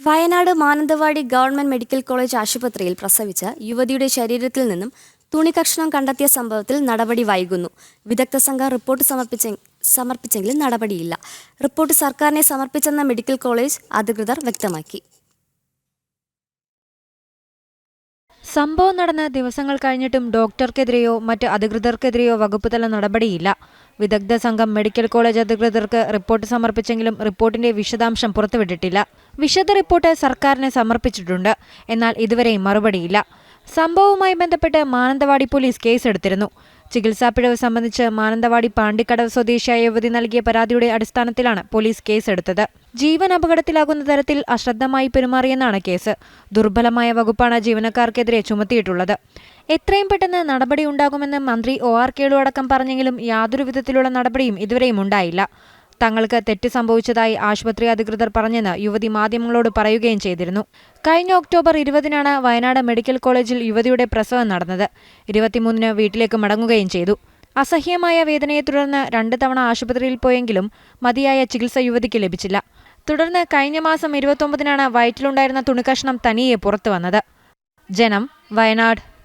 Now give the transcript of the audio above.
Wayanad Mananthavady government medical college ആശുപത്രിയിൽ പ്രസവിച്ച യുവതിയുടെ ശരീരത്തിൽ നിന്നും തുണി തുണികഷ്ണം കണ്ടെത്തിയ സംഭവത്തിൽ നടപടി വൈകുന്നു. വിദഗ്ധ സംഘം റിപ്പോർട്ട് സമർപ്പിച്ച സമർപ്പിച്ചെങ്കിലും നടപടിയില്ല. റിപ്പോർട്ട് സർക്കാരിനെ സമർപ്പിച്ചെന്ന മെഡിക്കൽ കോളേജ് അധികൃതർ വ്യക്തമാക്കി. സംഭവം നടന്ന ദിവസങ്ങൾ കഴിഞ്ഞിട്ടും ഡോക്ടർക്കെതിരെയോ മറ്റ് അധികൃതർക്കെതിരെയോ വകുപ്പ് തല നടപടിയില്ല. വിദഗ്ധ സംഘം മെഡിക്കൽ കോളേജ് അധികൃതർക്ക് റിപ്പോർട്ട് സമർപ്പിച്ചെങ്കിലും റിപ്പോർട്ടിന്റെ വിശദാംശം പുറത്തുവിട്ടിട്ടില്ല. വിശദ റിപ്പോർട്ട് സർക്കാരിന് സമർപ്പിച്ചിട്ടുണ്ട്. എന്നാൽ ഇതുവരെയും മറുപടിയില്ല. സംഭവവുമായി ബന്ധപ്പെട്ട് മാനന്തവാടി പോലീസ് കേസെടുത്തിരുന്നു. ചികിത്സാ പിഴവ് സംബന്ധിച്ച് മാനന്തവാടി പാണ്ടിക്കടവ് സ്വദേശിയായ യുവതി നൽകിയ പരാതിയുടെ അടിസ്ഥാനത്തിലാണ് പോലീസ് കേസെടുത്തത്. ജീവൻ അപകടത്തിലാകുന്ന തരത്തിൽ അശ്രദ്ധമായി പെരുമാറിയെന്നാണ് കേസ്. ദുർബലമായ വകുപ്പാണ് ജീവനക്കാർക്കെതിരെ ചുമത്തിയിട്ടുള്ളത്. എത്രയും പെട്ടെന്ന് നടപടി ഉണ്ടാകുമെന്ന് മന്ത്രി ഒ ആർ കേളു അടക്കം പറഞ്ഞെങ്കിലും യാതൊരു വിധത്തിലുള്ള നടപടിയും ഇതുവരെയും ഉണ്ടായില്ല. തങ്ങൾക്ക് തെറ്റ് സംഭവിച്ചതായി ആശുപത്രി അധികൃതർ പറഞ്ഞെന്ന് യുവതി മാധ്യമങ്ങളോട് പറയുകയും ചെയ്തിരുന്നു. കഴിഞ്ഞ ഒക്ടോബർ ഇരുപതിനാണ് വയനാട് മെഡിക്കൽ കോളേജിൽ യുവതിയുടെ പ്രസവം നടന്നത്. ഇരുപത്തിമൂന്നിന് വീട്ടിലേക്ക് മടങ്ങുകയും ചെയ്തു. അസഹ്യമായ വേദനയെ തുടർന്ന് രണ്ട് തവണ ആശുപത്രിയിൽ പോയെങ്കിലും മതിയായ ചികിത്സ യുവതിക്ക് ലഭിച്ചില്ല. തുടർന്ന് കഴിഞ്ഞ മാസം ഇരുപത്തൊമ്പതിനാണ് വയറ്റിലുണ്ടായിരുന്ന തുണിക്കഷ്ണം തനിയെ പുറത്തു വന്നത്. ജനം വയനാട്.